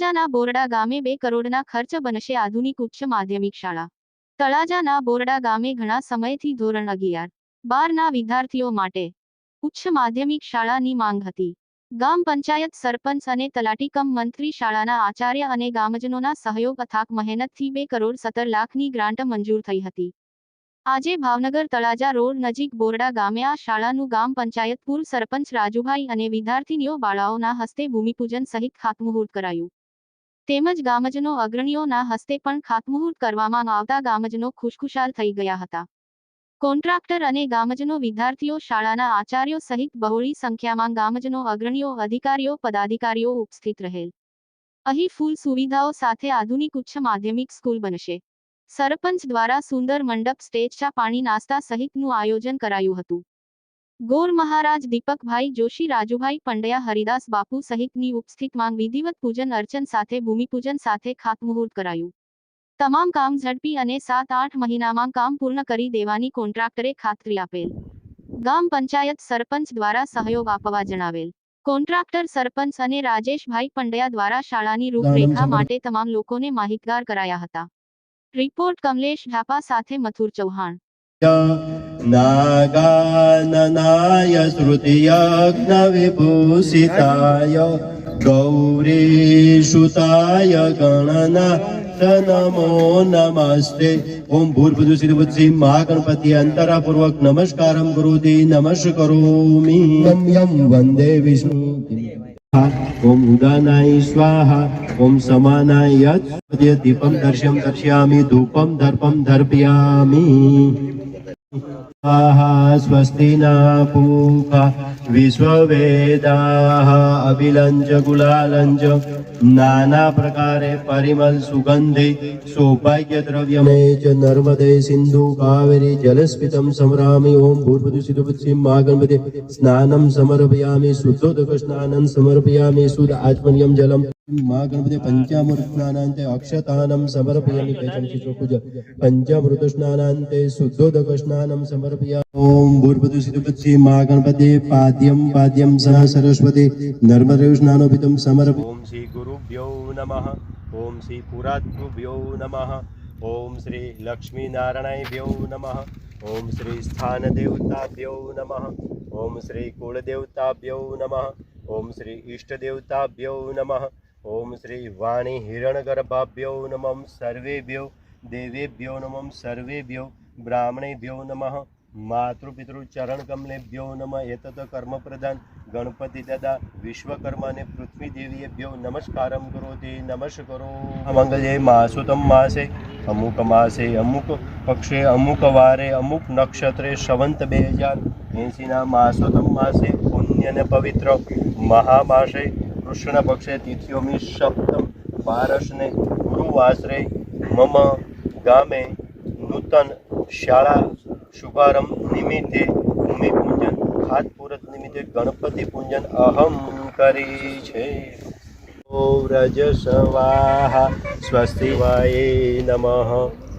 તળાજાના બોરડા ગામે બે કરોડના ખર્ચ બનશે આધુનિક ઉચ્ચ માધ્યમિક શાળા. તળાજાના બોરડા ગામે ઘણા સમયથી ધોરણ અગિયાર, બારના વિદ્યાર્થીઓ માટે ઉચ્ચ માધ્યમિક શાળાની માંગ હતી. ગામ પંચાયત સરપંચ અને તલાટીકમ મંત્રી શાળાના આચાર્ય અને ગામજનોના સહયોગ અથાક મહેનતથી બે કરોડ સત્તર લાખની ગ્રાન્ટ મંજૂર થઈ હતી. આજે ભાવનગર તળાજા રોડ નજીક બોરડા ગામે આ શાળાનું ગામ પંચાયત પૂર્વ સરપંચ રાજુભાઈ અને વિદ્યાર્થીનીઓ બાળાઓના હસ્તે ભૂમિપૂજન સહિત ખાતમુહૂર્ત કરાયું. તેમજ ગામજનો અગ્રણીઓના હસ્તે પણ ખાતમુહૂર્ત કરવામાં આવતા ગામજનો ખુશખુશાલ થઈ ગયા હતા. કોન્ટ્રાક્ટર અને ગામજનો વિદ્યાર્થીઓ શાળાના આચાર્યો સહિત બહોળી સંખ્યામાં ગામજનો અગ્રણીઓ, અધિકારીઓ, પદાધિકારીઓ ઉપસ્થિત રહેલ. અહીં ફૂલ સુવિધાઓ સાથે આધુનિક ઉચ્ચ માધ્યમિક સ્કૂલ બનશે. સરપંચ દ્વારા સુંદર મંડપ, સ્ટેજ, ચા પાણી, નાસ્તા સહિતનું આયોજન કરાયું હતું. ગોર મહારાજ દીપકભાઈ જોશી રાજુભાઈ પંડ્યા હરિદાસ બાપુ સહિતની ઉપસ્થિત માંગ વિધિવત પૂજન અર્ચન સાથે ભૂમિપૂજન સાથે ખાતમુહૂર્ત કરાયું. તમામ કામ ઝડપી અને સાત આઠ મહિનામાં કામ પૂર્ણ કરી દેવાની કોન્ટ્રાક્ટરે ખાતરી આપેલ. ગામ પંચાયત સરપંચ દ્વારા સહયોગ આપવા જણાવેલ. કોન્ટ્રાક્ટર સરપંચ અને રાજેશભાઈ પંડ્યા દ્વારા શાળાની રૂપરેખા માટે તમામ લોકોને માહિતગાર કરાયા હતા. રિપોર્ટ કમલેશ ઢાપા સાથે મથુર ચૌહાણ. नागाननाय श्रुतियज्ञविभूषिताय गौरीसुताय गणना नमो नमस्ते ओम भूर्भुदुसिद्धि महागणपति अंतरापूर्वक नमस्कारं करोति नमस्करोमि यं यं वन्दे विष्णु ઓમ ઉદાનાય સ્વાહા ઓમ સમાનાય દીપમ દર્શ્યમ દર્શયામિ ધૂપમ ધર્પમ ધર્પયામી સ્વસ્તિના પૂકા વિશ્વવેદાહ અભિલંજ ગુલાલંજ નાના પ્રકારે પરિમલ સુગંધિ સૌભાગ્ય દ્રવ્ય ચ નર્મદે સિંધુ કાવેરી જલસ્પિતમ સમરામી ઓમ ભૂર્ભુજ સિદ્ધપતિમ માગણપતિ સ્નાનમ સમર્પયામી શુદ્ધોદક સ્નાનમ સમર્પયામી શુદ્ધ આત્મનિયમ જલમ મહાગણપતિ પંચામૃત સ્નાનાંતે અક્ષતાનમ સમર્પયામિ કૈચમ શિશોકુજ પંચામૃત સ્નાનાંતે શુદ્ધોદક સ્નાનમ સમર્પયા ઓમ ભૂર્ભુજ શ્રીપતિ મહાગણપતિ પાદ્યમ પાદ્યમ સહ સરસ્વતી નર્મદેવ સ્નાનોપિતમ સમર્પ ઓમ શ્રી ગુરુભ્યો નમઃ ઓમ શ્રી પુરાતૃભ્યો નમઃ ઓમ શ્રી લક્ષ્મીનારાયણભ્યો નમઃ ઓમ શ્રી સ્થાન દેવતાભ્યો નમઃ ઓમ શ્રી કુળ દેવતાભ્યો નમઃ ઓમ શ્રી ઈષ્ટ દેવતાભ્યો નમઃ ઓમ શ્રી વાણી હિરણગર્ભાભ્યો નમઃ સર્વેભ્યો દેવેભ્યો નમઃ સર્વેભ્યો બ્રાહ્મણેભ્યો નમઃ માતૃપિતૃ ચરણ કમલેભ્યો નમ એતત કર્મ પ્રધાન ગણપતિ દાદા વિશ્વકર્માને પૃથ્વી દેવીએભ્યો નમસ્કારમ કરોતિ નમશ કરો મંગલે માસુતમ માસે અમુક માસે અમુક પક્ષે અમુક વારે અમુક નક્ષત્રે સંવંત બે હજાર એંશીના માસુતમ માસે પુણ્ય ને પવિત્ર મહામાસે કૃષ્ણ પક્ષે તિથિઓમી સપ્તમ પારસને ગુરુવાસરે મમ ગામે નૂતન શાળા શુભારંભ નિમિત્તે ભૂમિપૂજન ખાતપુરત નિમિત્તે ગણપતિ પૂજન અહમ કરી છે. વ્રજ સ્વાહા, સ્વસ્તિવાય નમઃ.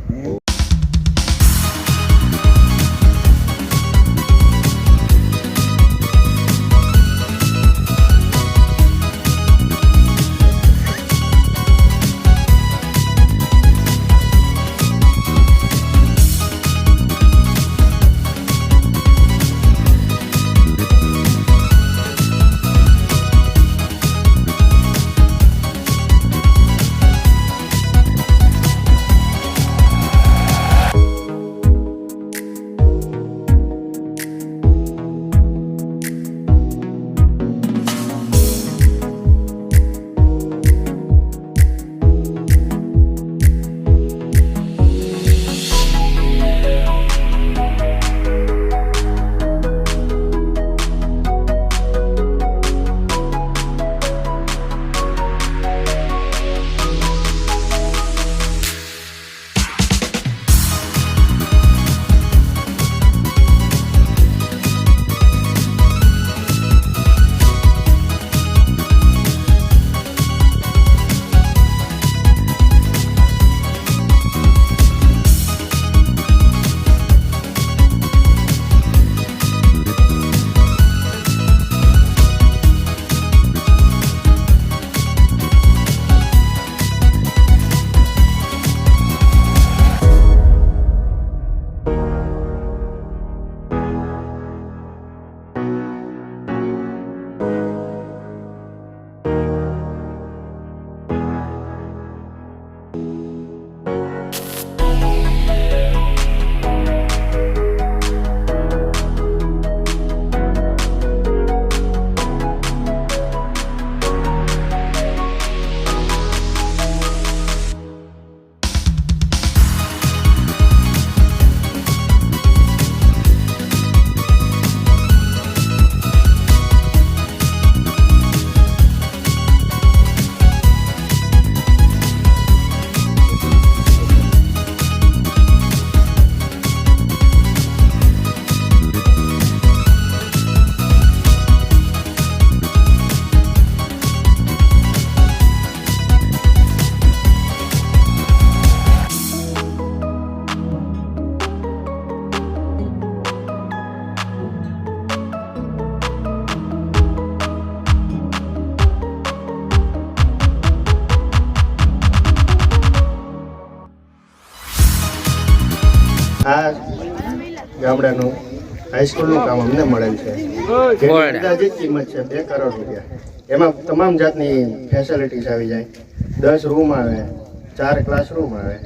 ગામડાનું હાઈસ્કૂલનું કામ અમને મળેલ છે. જેની અંદાજિત કિંમત છે બે કરોડ રૂપિયા. એમાં તમામ જાતની ફેસિલિટીઝ આવી જાય. દસ રૂમ આવે ચાર ક્લાસરૂમ આવે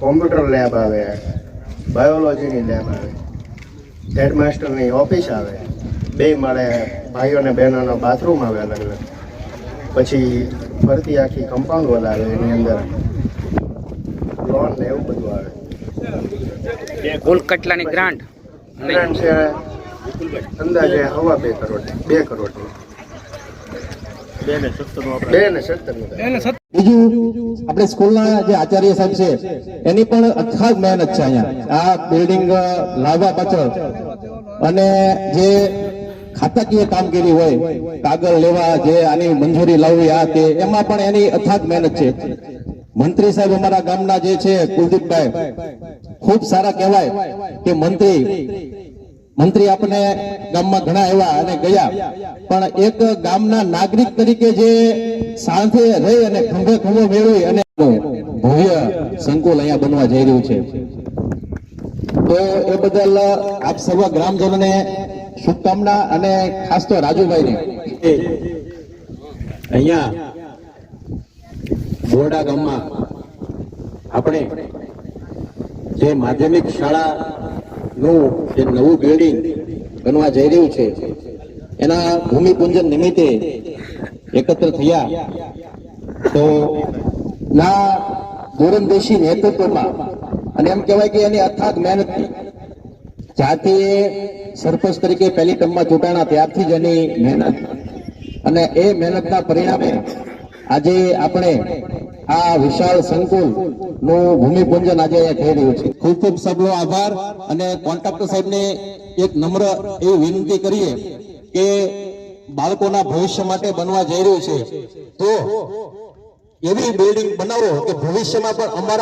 કોમ્પ્યુટર લેબ આવે બાયોલોજીની લેબ આવે હેડમાસ્ટરની ઓફિસ આવે બે માળે ભાઈઓ અને બહેનોનો બાથરૂમ આવે અલગ અલગ. પછી ફરતી આખી કમ્પાઉન્ડ વોલ આવે એની અંદર લોન ને એવું બધું આવે. કુલ કેટલાની ગ્રાન્ટ ગ્રાન્ટ છે અંદાજે હવા બે કરોડ બે કરોડ. બે ને સત્તર. બીજું આપણે સ્કૂલના જે આચાર્ય સાહેબ છે એની પણ અથાગ મહેનત છે અહીંયા. આ બિલ્ડિંગ લાવવા પાછળ. અને જે ખાતાકીય કામગીરી હોય કાગળ લેવા જે આની મંજૂરી લાવવી આ તે એમાં પણ એની અથાગ મહેનત છે. મંત્રી સાહેબ અમારા ગામના જે છે, કુલદીપભાઈ, ખૂબ સારા કહેવાય કે મંત્રી મંત્રી આપણે ગામમાં ઘણા એવા અને ગયા. પણ એક ગામના નાગરિક તરીકે જે સાથે રહી અને ખંભે ખંભો મેળવી અને ભવ્ય સંકુલ અહીંયા બનવા જઈ રહ્યું છે. તો એ બદલ આપ સર્વ ગ્રામજનોને શુભકામના અને ખાસ તો રાજુભાઈને. અહીંયા બોરડા ગામમાં આપણે જે માધ્યમિક શાળાનું જે નવું બિલ્ડિંગ બનવા જઈ રહ્યું છે, એના ભૂમિપૂજન નિમિત્તે એકત્ર થયા. તો ના દૂરંદેશી નેતૃત્વમાં, અને એમ કહેવાય કે એની અથાગ મહેનત જાતિએ સરપંચ તરીકે પહેલી ટર્મમાં ચૂંટાણા ત્યારથી જ એની મહેનત, અને એ મહેનતના પરિણામે આજે આપણે આ વિશાળ સંકુલનું ભૂમિપૂજન આજે થઈ રહ્યું છે. ખૂબ ખૂબ સબનો આભાર અને કોન્ટ્રાક્ટર સાહેબને એક નમ્ર એવી વિનંતી કરીએ કે બાળકોના ભવિષ્ય માટે બનવા જઈ રહ્યું છે. તો એવી બિલ્ડિંગ બનાવો કે ભવિષ્યમાં પણ અમારા